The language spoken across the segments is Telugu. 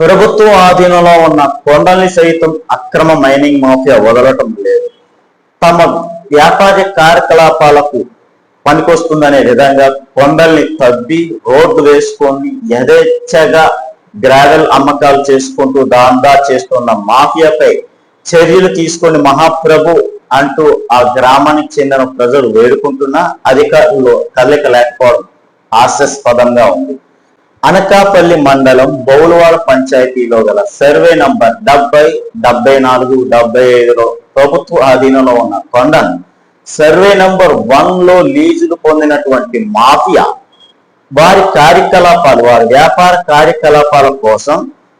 ప్రభుత్వం ఆధీనంలో ఉన్న కొండల్ని సైతం అక్రమ మైనింగ్ మాఫియా వదలటం లేదు. తమ వ్యాపార కార్యకలాపాలకు పనికొస్తుందనే విధంగా కొండల్ని తవ్వి రోడ్డు వేసుకొని యథేచ్ఛగా గ్రావెల్ అమ్మకాలు చేసుకుంటూ దాందా చేస్తున్న మాఫియాపై చర్యలు తీసుకొని మహాప్రభు అంటూ ఆ గ్రామానికి చెందిన ప్రజలు వేడుకుంటున్నా అధికారులు కదలిక లేకపోవడం హాస్యాస్పదంగా ఉంది. అనకాపల్లి మండలం బౌలవాడ పంచాయతీలో గల సర్వే నంబర్ డెబ్బై డెబ్బై నాలుగు డెబ్బై ఐదులో ప్రభుత్వ ఆధీనంలో ఉన్న కొండను సర్వే నంబర్ వన్లో లీజులు పొందినటువంటి మాఫియా వారి కార్యకలాపాలు వారి వ్యాపార కార్యకలాపాల కోసం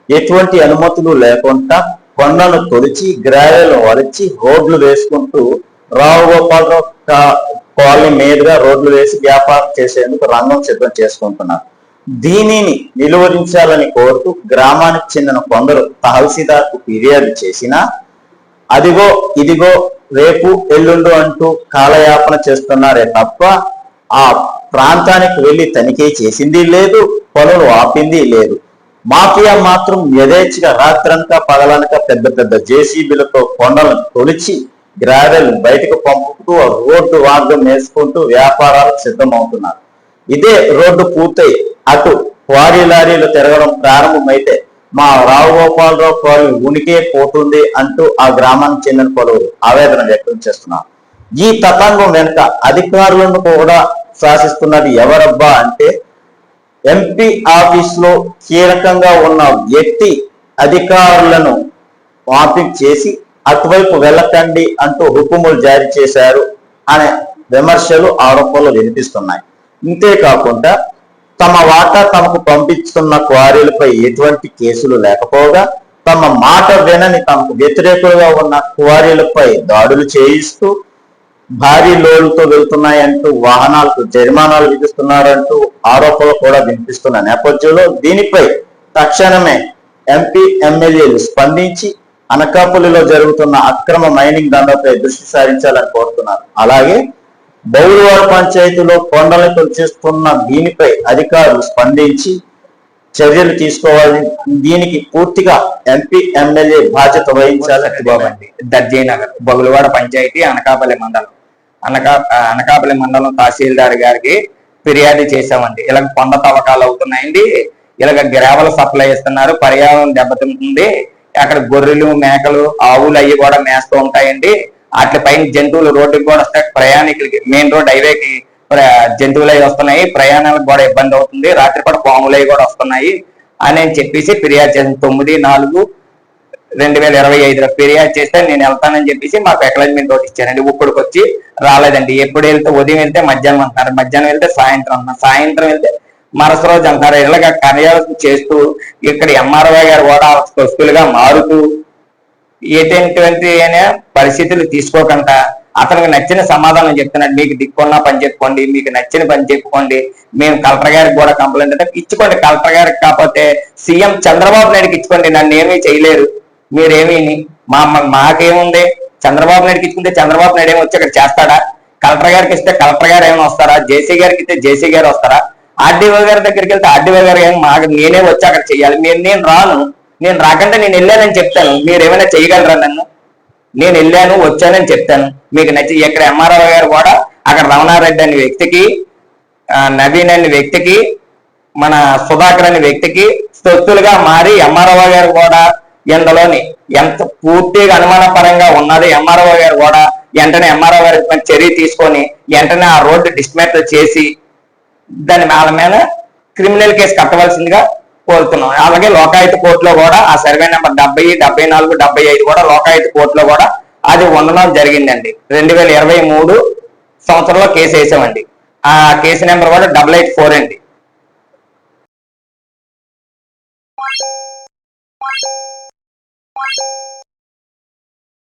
ఎటువంటి అనుమతులు లేకుండా కొండను తొలిచి గ్రావెల్ వలిచి రోడ్లు వేసుకుంటూ రావు గోపాలరావు కాలనీ మీదుగా రోడ్లు వేసి వ్యాపారం చేసేందుకు రంగం సిద్ధం చేసుకుంటున్నారు. దీనిని నిలువరించాలని కోరుతూ గ్రామానికి చెందిన కొందరు తహసీల్దార్కు ఫిర్యాదు చేసినా అదిగో ఇదిగో రేపు ఎల్లుండు అంటూ కాలయాపన చేస్తున్నారే తప్ప ఆ ప్రాంతానికి వెళ్ళి తనిఖీ చేసింది లేదు పనులు ఆపింది లేదు. మాఫియా మాత్రం యథేచ్ఛగా రాత్రనక పగలనక పెద్ద పెద్ద జేసీబీలతో కొండలను తొలిచి గ్రావెల్ బయటకు పంపుతూ రోడ్డు మార్గం వేసుకుంటూ వ్యాపారాలకు సిద్ధమవుతున్నారు. ఇదే రోడ్డు పూర్తయి అటు క్వారీ లారీలు తిరగడం ప్రారంభమైతే మా రావు గోపాలరావు కాలనీ ఉనికే పోతుంది అంటూ ఆ గ్రామానికి చెందిన పలువురు ఆవేదన వ్యక్తం చేస్తున్నారు. ఈ తతంగం వెనుక అధికారులను కూడా శాసిస్తున్నది ఎవరబ్బా అంటే ఎంపీ ఆఫీస్లో కీలకంగా ఉన్న వ్యక్తి అధికారులను వాపింగ్ చేసి అటువైపు వెళ్ళకండి అంటూ హుకుములు జారీ చేశారు అనే విమర్శలు ఆరోపణలు వినిపిస్తున్నాయి. ఇంతేకాకుండా తమ వాటా తమకు పంపిస్తున్న క్వారీలపై ఎటువంటి కేసులు లేకపోగా తమ మాట వినని తమకు వ్యతిరేకులుగా ఉన్న క్వారీలపై దాడులు చేయిస్తూ భారీ లోలుతో వెళ్తున్నాయంటూ వాహనాలకు జరిమానాలు విధిస్తున్నారంటూ ఆరోపణలు కూడా వినిపిస్తున్న నేపథ్యంలో దీనిపై తక్షణమే ఎంపీ ఎమ్మెల్యేలు స్పందించి అనకాపల్లిలో జరుగుతున్న అక్రమ మైనింగ్ దండపై దృష్టి సారించాలని కోరుతున్నారు. అలాగే బౌరువాడ పంచాయతీలో కొండలు చేస్తున్న దీనిపై అధికారులు స్పందించి చర్యలు తీసుకోవాలని దీనికి పూర్తిగా ఎంపీ ఎమ్మెల్యే బాధ్యత వహించాలని బాబు అండి దర్జయనగర్ బగులవాడ పంచాయతీ అనకాపల్లి మండలం. అనకా అనకాపల్లి మండలం తహసీల్దార్ గారికి ఫిర్యాదు చేశామండి. ఇలాగ కొండ తవ్వకాలు అవుతున్నాయండి. ఇలాగ గ్రావెల్ సప్లై ఇస్తున్నారు. పర్యావరణం దెబ్బతింటుంది. అక్కడ గొర్రెలు మేకలు ఆవులు అవి కూడా మేస్తూ ఉంటాయండి. వాటి పైన జంతువులు రోడ్డుకి కూడా వస్తాయి. ప్రయాణికులకి మెయిన్ రోడ్ హైవేకి జంతువులు అవి వస్తున్నాయి. ప్రయాణాలకు కూడా ఇబ్బంది అవుతుంది. రాత్రి కూడా పాములు అవి కూడా వస్తున్నాయి అని చెప్పేసి ఫిర్యాదు చేసిన తొమ్మిది నాలుగు రెండు వేల ఇరవై ఐదులో ఫిర్యాదు చేస్తే నేను వెళ్తానని చెప్పేసి మాకు అక్నాలజ్మెంట్ ఒకటి ఇచ్చారండి. ఇప్పటికి వచ్చి రాలేదండి. ఎప్పుడు వెళ్తే ఉదయం వెళ్తే మధ్యాహ్నం అంటారు మధ్యాహ్నం వెళ్తే సాయంత్రం అంటున్నారు. సాయంత్రం వెళ్తే మరుస రోజు అంటారు ఇలాగ కార్యాలయం చేస్తూ ఇక్కడ ఎంఆర్ఓ గారు కూడా వస్తువులుగా మారుతూ ఏటైనటువంటి పరిస్థితులు తీసుకోకుండా అతనికి నచ్చిన సమాధానం చెప్తున్నాడు. మీకు దిక్కున్న పని చెప్పుకోండి మీకు నచ్చిన పని చెప్పుకోండి. మేము కలెక్టర్ గారికి కూడా కంప్లైంట్ అంటే ఇచ్చుకోండి. కలెక్టర్ గారికి కాకపోతే సీఎం చంద్రబాబు నాయుడుకి ఇచ్చుకోండి. నన్ను ఏమీ చేయలేరు. మీరేమీ మా మాకేముంది? చంద్రబాబు నాయుడుకి ఇచ్చుకుంటే చంద్రబాబు నాయుడు ఏమి వచ్చి అక్కడ చేస్తాడా? కలెక్టర్ గారికి ఇస్తే కలెక్టర్ గారు ఏమైనా వస్తారా? జేసీ గారికి ఇస్తే జేసీ గారు వస్తారా? ఆర్డీఓ గారి దగ్గరికి వెళ్తే ఆర్డీఓ గారు ఏమి మాకు నేనే వచ్చి అక్కడ చేయాలి. నేను నేను రాను. నేను రాకుండా నేను వెళ్ళానని చెప్తాను. మీరు ఏమైనా చేయగలరా నన్ను? నేను వెళ్ళాను వచ్చానని చెప్తాను. మీకు నచ్చి ఇక్కడ ఎంఆర్ఓ గారు కూడా అక్కడ రమణారెడ్డి అనే వ్యక్తికి నవీన్ అనే వ్యక్తికి మన సుధాకర్ అనే వ్యక్తికి స్తొత్తులుగా మారి ఎంఆర్ఓ గారు కూడా ఇందులోని ఎంత పూర్తిగా అనుమానపరంగా ఉన్నది ఎంఆర్ఓ గారు కూడా వెంటనే ఎంఆర్ఓ గారి చర్య తీసుకొని వెంటనే ఆ రోడ్డు డిస్మాంటిల్ చేసి దాని వాళ్ళ మీద క్రిమినల్ కేసు కట్టవలసిందిగా కోరుతున్నాం. అలాగే లోకాయుత కోర్టులో కూడా ఆ సర్వే నెంబర్ డెబ్బై డెబ్బై నాలుగు డెబ్బై ఐదు కూడా లోకాయుత కోర్టులో కూడా అది ఉండడం జరిగిందండి. రెండు వేల ఇరవై మూడు సంవత్సరంలో కేసు వేసామండి. ఆ కేసు నెంబర్ కూడా డబల్ ఎయిట్ ఫోర్ అండి.